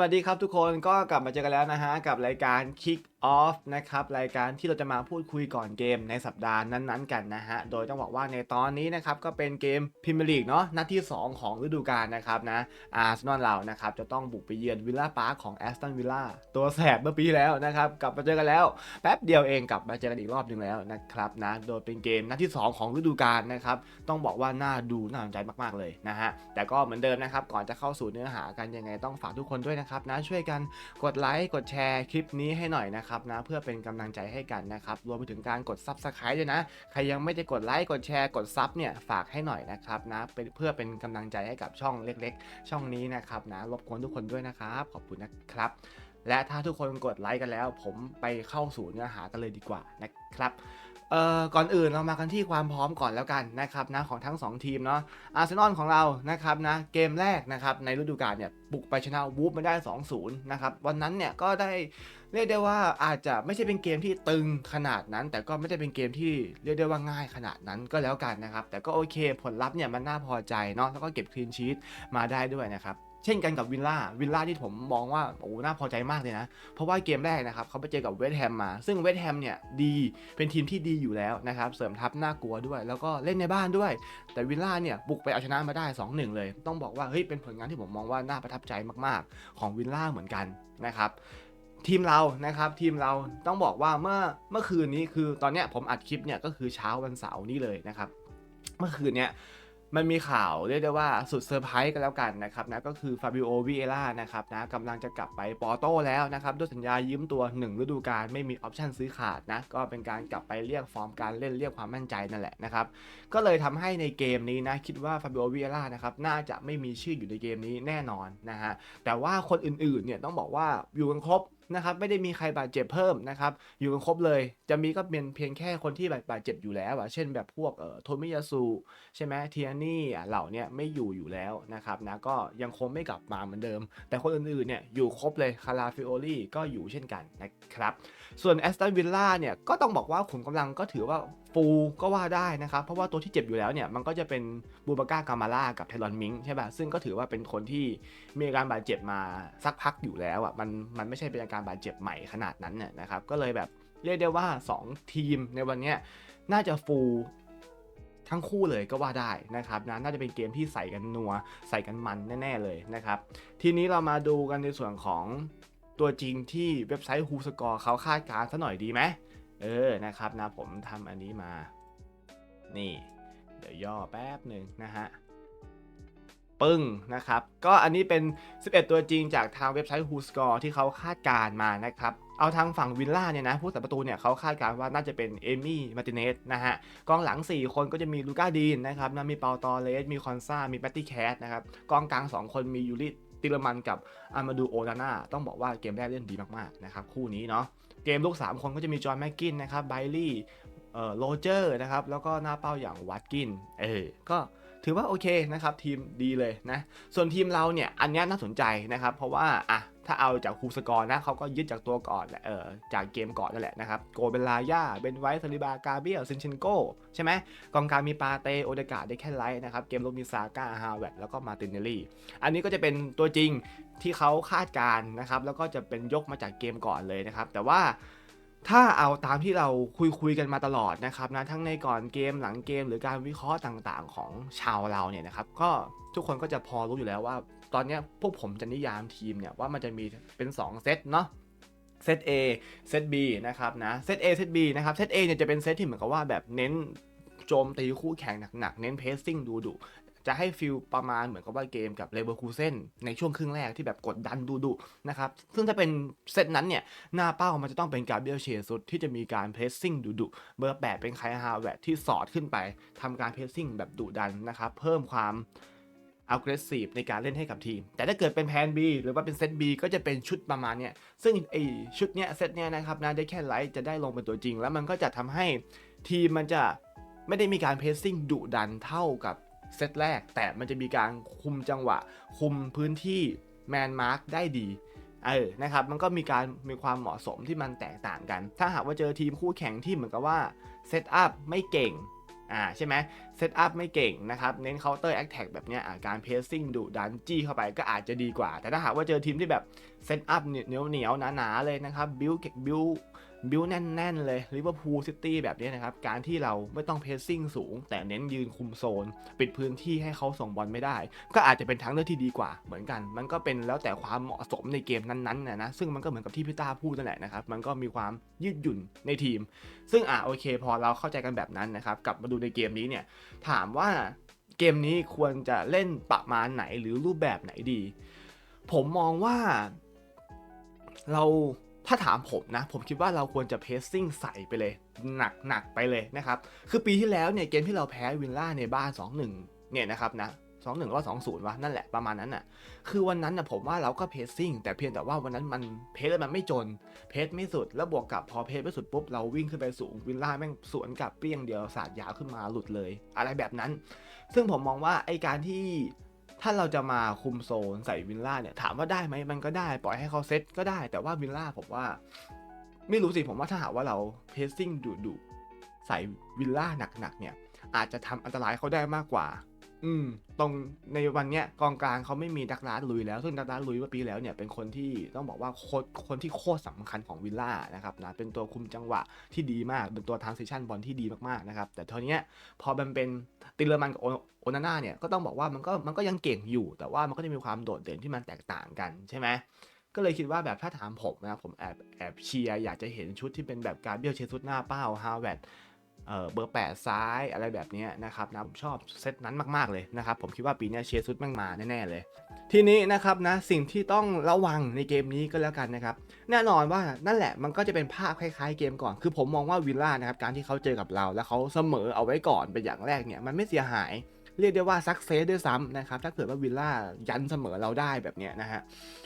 วัสดีครับทุกคนก็กลับมาเจอกันแล้วนะฮะกับรายการ Kick Off นะครับรายการที่เราจะมาพูดคุยก่อนเกมในสัปดาห์นั้นๆกันนะฮะ โดยต้องบอกว่าในตอนนี้นะครับก็เป็นเกมพิม e r ลีกเนาะนัดที่ 2 ของฤดูกาลนะครับนะอาร์เซนอลเรานะครับจะต้องบุกไปเยือนวิลล่าพาร์คของแอสตันวิลล่าตัวแสบเมื่อปีแล้วนะครับกลับมาเจอกันแล้ว แป๊บเดียวเองกลับมาเจอกันอีกรอบหนึ่งแล้วนะครับนะโดยเป็นเกมนัดที่ 2 ของฤดูกาลนะครับต้องบอกว่าน่าดูน่าสนใจมากๆเลยนะฮะแต่ก็เหมือนเดิมนะครับก่อนจะเข้าสู่เนื้อหากันยังไงต้องฝากทุกคนด้วยนะครับนะช่วยกันกดไลค์กดแชร์คลิปนี้ให้หน่อยนะครับนะเพื่อเป็นกำลังใจให้กันนะครับรวมไปถึงการกดซับสไครต์ด้วยนะ ใครยังไม่ได้กดไลค์กดแชร์กดซับเนี่ยฝากให้หน่อยนะครับนะเเพื่อเป็นกำลังใจให้กับช่องเล็ก ๆ ช่องนี้นะครับนะรบกวนทุกคนด้วยนะครับขอบคุณนะครับและถ้าทุกคนกดไลค์กันแล้ว ผมไปเข้าสู่เนื้อหากันเลยดีกว่านะครับเอ่อก่อนอื่นเรามากันที่ความพร้อมก่อนแล้วกันนะครับนะของทั้ง 2 ทีมเนาะอาร์เซนอลของเรานะครับนะเกมแรกนะครับในฤดูกาลเนี่ยบุกไปชนะวูฟมาได้ 2-0นะครับวันนั้นเนี่ยก็ได้ เรียกได้ว่าอาจจะไม่ใช่เป็นเกมที่ตึงขนาดนั้น แต่ก็ไม่ได้เป็นเกมที่เรียกได้ว่าง่ายขนาดนั้นก็แล้วกันนะครับ แต่ก็โอเคผลลัพธ์เนี่ยมันน่าพอใจเนาะแล้วก็เก็บคลีนชีตมาได้ด้วยนะครับเช่นกันกับวิลล่า วิลล่าที่ผมมองว่าโอ้น่าพอใจมากเลยนะ เพราะว่าเกมแรกนะครับเขาไปเจอกับเวสต์แฮมมา ซึ่งเวสต์แฮมเนี่ยดี เป็นทีมที่ดีอยู่แล้วนะครับ เสริมทัพน่ากลัวด้วย แล้วก็เล่นในบ้านด้วย แต่วิลล่าเนี่ยบุกไปเอาชนะมาได้ 2-1 เลย ต้องบอกว่าเฮ้ยเป็นผลงานที่ผมมองว่าน่าประทับใจมากๆ ของวิลล่าเหมือนกันนะครับ ทีมเรานะครับทีมเราต้องบอกว่าเมื่อเมื่อคืนนี้คือตอนเนี้ยผมอัดคลิปเนี่ยก็คือเช้าวันเสาร์นี่เลยนะครับ เมื่อคืนเนี่ยมันมีข่าวเรียกได้ว่าสุดเซอร์ไพรส์กันแล้วกันนะครับนะก็คือฟาบิโอวิเอล่านะครับนะกำลังจะกลับไปปอร์โตแล้วนะครับ ด้วยสัญญายืมตัว 1 ฤดูกาลไม่มีออปชั่นซื้อขาดนะ ก็เป็นการกลับไปเรียกฟอร์มการเล่นเรียกความมั่นใจนั่นแหละนะครับ ก็เลยทำให้ในเกมนี้นะ คิดว่าฟาบิโอวิเอล่านะครับน่าจะไม่มีชื่ออยู่ในเกมนี้แน่นอนนะฮะแต่ว่าคนอื่นๆเนี่ยต้องบอกว่าอยู่กันครบ นะครับไม่ได้มีใครบาดเจ็บเพิ่มนะครับอยู่กันครบเลย จะมีก็เป็นเพียงแค่คนที่บาดเจ็บอยู่แล้วอะเช่นแบบพวกเอ่อโทมิยาสุใช่ไหมเทียนี่เหล่าเนี้ยไม่อยู่อยู่แล้วนะครับนะก็ยังคงไม่กลับมาเหมือนเดิม แต่คนอื่นๆเนี่ยอยู่ครบเลยคาราฟิโอลี่ก็อยู่เช่นกันนะครับ ส่วนแอสตันวิลล่าเนี่ยก็ต้องบอกว่าขุมกำลังก็ถือว่าฟูก็ว่าได้นะครับ เพราะว่าตัวที่เจ็บอยู่แล้วเนี่ยมันก็จะเป็นบูบาก้ากามาล่ากับเทลอนมิงใช่ป่ะซึ่งก็ถือว่าเป็นคนที่มีอาการบาดเจ็บมาสักพักอยู่แล้วอะมันมันไม่ใช่เป็นอาการบาดเจ็บใหม่ขนาดนั้นเนี่ยนะครับก็เลยแบบเรียกได้ว่า 2 ทีมในวันนี้น่าจะฟูทั้งคู่เลยก็ว่าได้นะครับนะน่าจะเป็นเกมที่ใส่กันนัว ใส่กันมันแน่ ๆ เลยนะครับ ทีนี้เรามาดูกันในส่วนของ ตัวจริงที่เว็บไซต์ Who Score เขาคาดการณ์ซะหน่อยดีไหมเออนะครับนะผมทำอันนี้มา นี่ เดี๋ยวย่อแป๊บหนึ่งนะฮะปึ้งนะครับ ก็อันนี้เป็น 11 ตัวจริงจากทางเว็บไซต์ Who Score ที่เขาคาดการณ์มานะครับ เอาทางฝั่งวิลล่าเนี่ยนะผู้สัประตูเนี่ยเขาคาดการณ์ว่าน่าจะเป็นเอมี่มาติเนสนะฮะกองหลัง 4 คนก็จะมีลูก้าดีนนะครับนะมีเปาตอเลสมีคอนซามีแปตตี้แคสนะครับกองกลาง 2 คนมียูริ ติลมันกับอามาดูโอนาน่าต้องบอกว่าเกมแรกเล่นดีมากๆนะครับคู่นี้เนาะเกมลูก 3 คนก็จะมีจอห์นแม็กกินนะครับไบลี่เอ่อโรเจอร์นะครับแล้วก็หน้าเป้าอย่างวัตกินเออก็ถือว่าโอเคนะครับทีมดีเลยนะส่วนทีมเราเนี่ยอันนี้น่าสนใจนะครับเพราะว่าอะ ถ้าเอาจากคูสกอร์นะเขาก็ยึดจากตัวก่อนแหละเออจากเกมก่อนนั่นแหละนะครับโกเบลาย่าเบนไวท์ซาลิบากาเบียลซินเชนโกใช่ไหมกองกลางมีปาเตโอเดกาได้แค่ไลท์นะครับเกมลบมีซาก้าฮาวเวตแล้วก็มาตินเนลลี่อันนี้ก็จะเป็นตัวจริงที่เขาคาดการณ์นะครับแล้วก็จะเป็นยกมาจากเกมก่อนเลยนะครับแต่ว่าถ้าเอาตามที่เราคุยคุยกันมาตลอดนะครับนะทั้งในก่อนเกมหลังเกมหรือการวิเคราะห์ต่างๆ ของชาวเราเนี่ยนะครับก็ทุกคนก็จะพอรู้อยู่แล้วว่า ตอนนี้พวกผมจะนิยามทีมเนี่ยว่ามันจะมีเป็น 2 เซตเนาะเซต A เซต B นะครับนะเซต A เซต B นะครับเซต A เนี่ยจะเป็นเซตที่เหมือนกับว่าแบบเน้นโจมตีคู่แข่งหนักๆ เน้นเพสซิ่งดูดุจะให้ฟิลประมาณเหมือนกับว่าเกมกับเลเวอร์คูเซนในช่วงครึ่งแรกที่แบบกดดันดูดุนะครับ ซึ่งถ้าเป็นเซตนั้นเนี่ย หน้าเป้ามันจะต้องเป็นกาเบรียลเชซุดที่จะมีการเพรสซิ่งดูดุเบอร์ 8 เป็นไคลฮาวเวตที่สอดขึ้นไปทำการเพรสซิ่งแบบดุดันนะครับ เพิ่มความ aggressive ในการเล่นให้กับทีม แต่ถ้าเกิดเป็นแพน B หรือว่าเป็นเซต B ก็จะเป็นชุดประมาณเนี้ยซึ่งไอชุดเนี้ยเซตเนี้ยนะครับนะได้แค่ไลท์จะได้ลงเป็นตัวจริง แล้วมันก็จะทำให้ทีมมันจะไม่ได้มีการเพรสซิ่งดุดันเท่ากับเซตแรก แต่มันจะมีการคุมจังหวะ คุมพื้นที่แมนมาร์กได้ดีเออนะครับมันก็มีการมีความเหมาะสมที่มันแตกต่างกัน ถ้าหากว่าเจอทีมคู่แข่งที่เหมือนกับว่าเซตอัพไม่เก่ง อ่าใช่ไหมเซตอัพไม่เก่งนะครับ เน้นเคาน์เตอร์แอคแท็กแบบเนี้ยการเพสซิ่งดุดันจี้เข้าไปก็อาจจะดีกว่า แต่ถ้าหากว่าเจอทีมที่แบบเซตอัพเหนียวเหนียวหนาๆเลยนะครับบิลบิล บิวแน่น ๆ เลยลิเวอร์พูลซิตี้แบบนี้นะครับ การที่เราไม่ต้องเพสซิ่งสูง แต่เน้นยืนคุมโซน ปิดพื้นที่ให้เขาส่งบอลไม่ได้ ก็อาจจะเป็นทางเลือกที่ดีกว่าเหมือนกัน มันก็เป็นแล้วแต่ความเหมาะสมในเกมนั้นๆนะนะซึ่งมันก็เหมือนกับที่พี่ต้าพูดนั่นแหละนะครับมันก็มีความยืดหยุ่นในทีม ซึ่งอะโอเค พอเราเข้าใจกันแบบนั้นนะครับกลับมาดูในเกมนี้เนี่ยถามว่าเกมนี้ควรจะเล่นประมาณไหนหรือรูปแบบไหนดี ผมมองว่าเรา ถ้าถามผมนะ ผมคิดว่าเราควรจะเพสซิ่งใส่ไปเลย หนักหนักไปเลยนะครับ คือปีที่แล้วเนี่ยเกมที่เราแพ้วินล่าในบ้าน 2-1 เนี่ยนะครับนะ2-1ก็2-0วะนั่นแหละประมาณนั้นน่ะ คือวันนั้นนะผมว่าเราก็เพสซิ่งแต่เพียงแต่ว่าวันนั้นมันเพสแล้วมันไม่จน เพสไม่สุดแล้วบวกกับพอเพสไม่สุดปุ๊บเราวิ่งขึ้นไปสูงวินล่าแม่งสวนกลับเปรี้ยงเดียวสาดยาวขึ้นมาหลุดเลย อะไรแบบนั้น ซึ่งผมมองว่าไอการที่ ถ้าเราจะมาคุมโซนใส่วินล่าเนี่ยถามว่าได้ไหมมันก็ได้ปล่อยให้เขาเซตก็ได้ แต่ว่าวินล่าผมว่า ไม่รู้สิผมว่าถ้าหากว่าเราเพสซิ่งดุดุใส่วินล่าหนักๆเนี่ยอาจจะทำอันตรายเขาได้มากกว่า อืมตรงในวันเนี้ยกองกลางเขาไม่มีดักลาสลุยแล้วซึ่งดักลาสลุยเมื่อปีแล้วเนี่ยเป็นคนที่ต้องบอกว่าโคตรคนที่โคตรสำคัญของวิลล่านะครับนะเป็นตัวคุมจังหวะที่ดีมากเป็นตัวทรานซิชันบอลที่ดีมากๆนะครับแต่เท่านี้พอมันเป็นติเลอร์มันกับโอนาน่าเนี่ยก็ต้องบอกว่ามันก็มันก็ยังเก่งอยู่ แต่ว่ามันก็จะมีความโดดเด่นที่มันแตกต่างกันใช่ไหมก็เลยคิดว่าแบบถ้าถามผมนะผมแอบแอบเชียร์อยากจะเห็นชุดที่เป็นแบบการเบียลเชซุดหน้าเป้าฮาวเวด เออเบอร์ 8 ซ้ายอะไรแบบนี้นะครับนะผมชอบเซตนั้นมากๆเลยนะครับผมคิดว่าปีนี้เชียเชซุดแม่งมาแน่ๆเลย ทีนี้นะครับนะสิ่งที่ต้องระวังในเกมนี้ก็แล้วกันนะครับแน่นอนว่านั่นแหละมันก็จะเป็นภาพคล้ายๆเกมก่อน คือผมมองว่าวิลล่านะครับการที่เขาเจอกับเรา แล้วเขาเสมอเอาไว้ก่อนเป็นอย่างแรกเนี่ยมันไม่เสียหายเรียกได้ว่าซักเซสด้วยซ้ำนะครับ ถ้าเกิดว่าวิลล่ายันเสมอเราได้แบบเนี้ยนะฮะ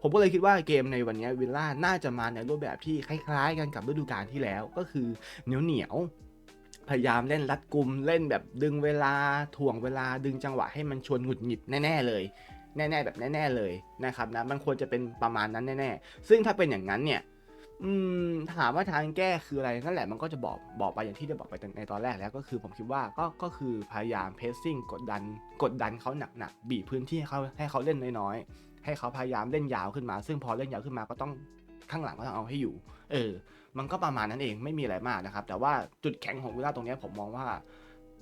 ผมก็เลยคิดว่าเกมในวันนี้วิลล่าน่าจะมาในรูปแบบที่คล้ายๆกันกับฤดูกาลที่แล้วก็คือเหนียวเหนียว พยายามเล่นรัดกุมเล่นแบบดึงเวลาถ่วงเวลาดึงจังหวะให้มันชวนหงุดหงิดแน่ๆเลย แน่ๆแบบแน่ๆเลยนะครับนะมันควรจะเป็นประมาณนั้นแน่ๆ ซึ่งถ้าเป็นอย่างนั้นเนี่ยถามว่าทางแก้คืออะไรนั่นแหละมันก็จะบอกบอกไปอย่างที่ได้บอกไปในตอนแรกแล้วก็คือผมคิดว่าก็ก็คือพยายามเพสซิ่งกดดันกดดันเขาหนักๆบีบพื้นที่ให้เขาให้เขาเล่นน้อยๆให้เขาพยายามเล่นยาวขึ้นมา ซึ่งพอเล่นยาวขึ้นมาก็ต้อง ข้างหลังก็ต้องเอาให้อยู่ เออ มันก็ประมาณนั้นเองไม่มีอะไรมากนะครับ แต่ว่าจุดแข็งของวิลล่าตรงนี้ผมมองว่า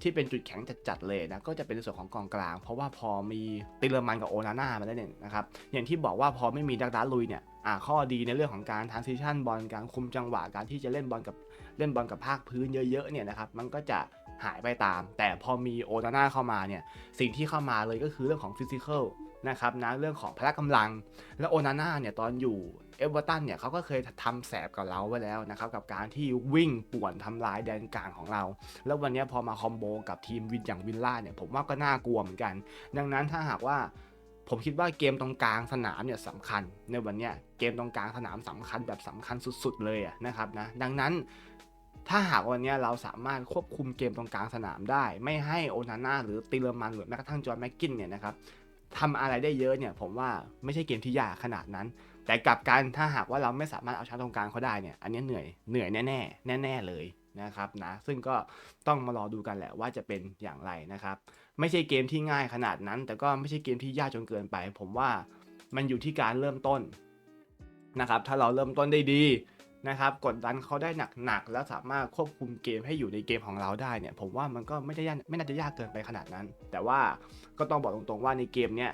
ที่เป็นจุดแข็งจัดๆเลยนะก็จะเป็นส่วนของกองกลาง เพราะว่าพอมีติเลอร์มันกับโอนาน่ามาแล้เนี่ยนะครับอย่างที่บอกว่าพอไม่มีดักดาลุยเนี่ยอ่าข้อดีในเรื่องของการทานซิชันบอลการคุมจังหวะการที่จะเล่นบอลกับเล่นบอลกับภาคพื้นเยอะๆเนี่ยนะครับมันก็จะหายไปตาม แต่พอมีโอนาน่าเข้ามาเนี่ยสิ่งที่เข้ามาเลยก็คือเรื่องของฟิสิกอลนะครับนะเรื่องของพละกำลัง และโอนาน่าเนี่ยตอนอยู่ เอเวอร์ตันเนี่ยเขาก็เคยทำแสบกับเราไว้แล้วนะครับกับการที่วิ่งป่วนทำลายแดนกลางของเรา แล้ววันนี้พอมาคอมโบกับทีมวินอย่างวินล่าเนี่ยผมว่าก็น่ากลัวเหมือนกัน ดังนั้นถ้าหากว่าผมคิดว่าเกมตรงกลางสนามเนี่ยสำคัญ ในวันนี้เกมตรงกลางสนามสำคัญแบบสำคัญสุดๆเลยนะครับนะดังนั้นถ้าหากวันนี้เราสามารถควบคุมเกมตรงกลางสนามได้ ไม่ให้โอนาน่าหรือติเลอร์มันหรือแม้กระทั่งจอห์นแม็กกินเนี่ยนะครับทำอะไรได้เยอะเนี่ยผมว่าไม่ใช่เกมที่ยากขนาดนั้น แต่กลับกันถ้าหากว่าเราไม่สามารถเอาชนะตรงกลางเขาได้เนี่ย อันนี้เหนื่อยเหนื่อยแน่ๆแน่เลยนะครับนะซึ่งก็ต้องมารอดูกันแหละว่าจะเป็นอย่างไรนะครับ ไม่ใช่เกมที่ง่ายขนาดนั้น แต่ก็ไม่ใช่เกมที่ยากจนเกินไป ผมว่ามันอยู่ที่การเริ่มต้นนะครับถ้าเราเริ่มต้นได้ดีนะครับกดดันเขาได้หนักๆแล้วสามารถควบคุมเกมให้อยู่ในเกมของเราได้เนี่ย ผมว่ามันก็ไม่ได้ยากไม่น่าจะยากเกินไปขนาดนั้น แต่ว่าก็ต้องบอกตรงๆว่าในเกมเนี้ย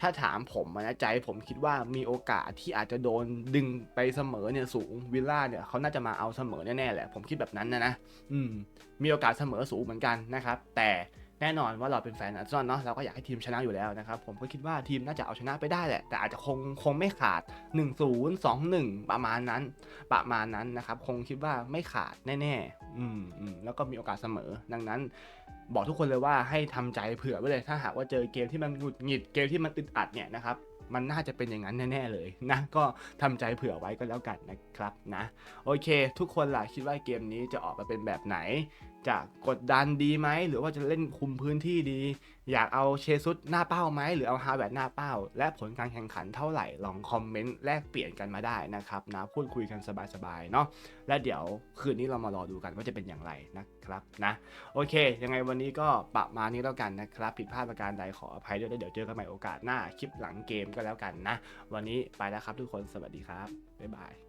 ถ้าถามผมนะใจผมคิดว่ามีโอกาสที่อาจจะโดนดึงไปเสมอเนี่ยสูงวิลล่าเนี่ยเขาน่าจะมาเอาเสมอแน่ๆแหละผมคิดแบบนั้นนะนะอืมมีโอกาสเสมอสูงเหมือนกันนะครับ แต่ แน่นอนว่าเราเป็นแฟนอาร์เซนอลเนาะเราก็อยากให้ทีมชนะอยู่แล้วนะครับ ผมก็คิดว่าทีมน่าจะเอาชนะไปได้แหละ แต่อาจจะคงคงไม่ขาด 1-0 2-1 ประมาณนั้น ประมาณนั้นนะครับ คงคิดว่าไม่ขาดแน่ๆอืมอืมแล้วก็มีโอกาสเสมอ ดังนั้น บอกทุกคนเลยว่าให้ทำใจเผื่อไว้เลย ถ้าหากว่าเจอเกมที่มันหงุดหงิดเกมที่มันอึดอัดเนี่ยนะครับมันน่าจะเป็นอย่างนั้นแน่ ๆ เลยนะ ก็ทำใจเผื่อไว้ก็แล้วกันนะครับนะ โอเค ทุกคนล่ะคิดว่าเกมนี้จะออกมาเป็นแบบไหน จะกดดันดีไหมหรือว่าจะเล่นคุมพื้นที่ดี อยากเอาเชซุสหน้าเป้าไหมหรือเอาฮาแวร์ดหน้าเป้า และผลการแข่งขันเท่าไหร่ลองคอมเมนต์แลกเปลี่ยนกันมาได้นะครับนะพูดคุยกันสบายๆเนาะและเดี๋ยวคืนนี้เรามารอดูกันว่าจะเป็นอย่างไรนะครับนะโอเค ยังไงวันนี้ก็ประมาณนี้แล้วกันนะครับผิดพลาดประการใดขออภัยด้วยแล้วเดี๋ยวเจอกันใหม่โอกาสหน้าคลิปหลังเกมก็แล้วกันนะ วันนี้ไปแล้วครับทุกคนสวัสดีครับบ๊ายบาย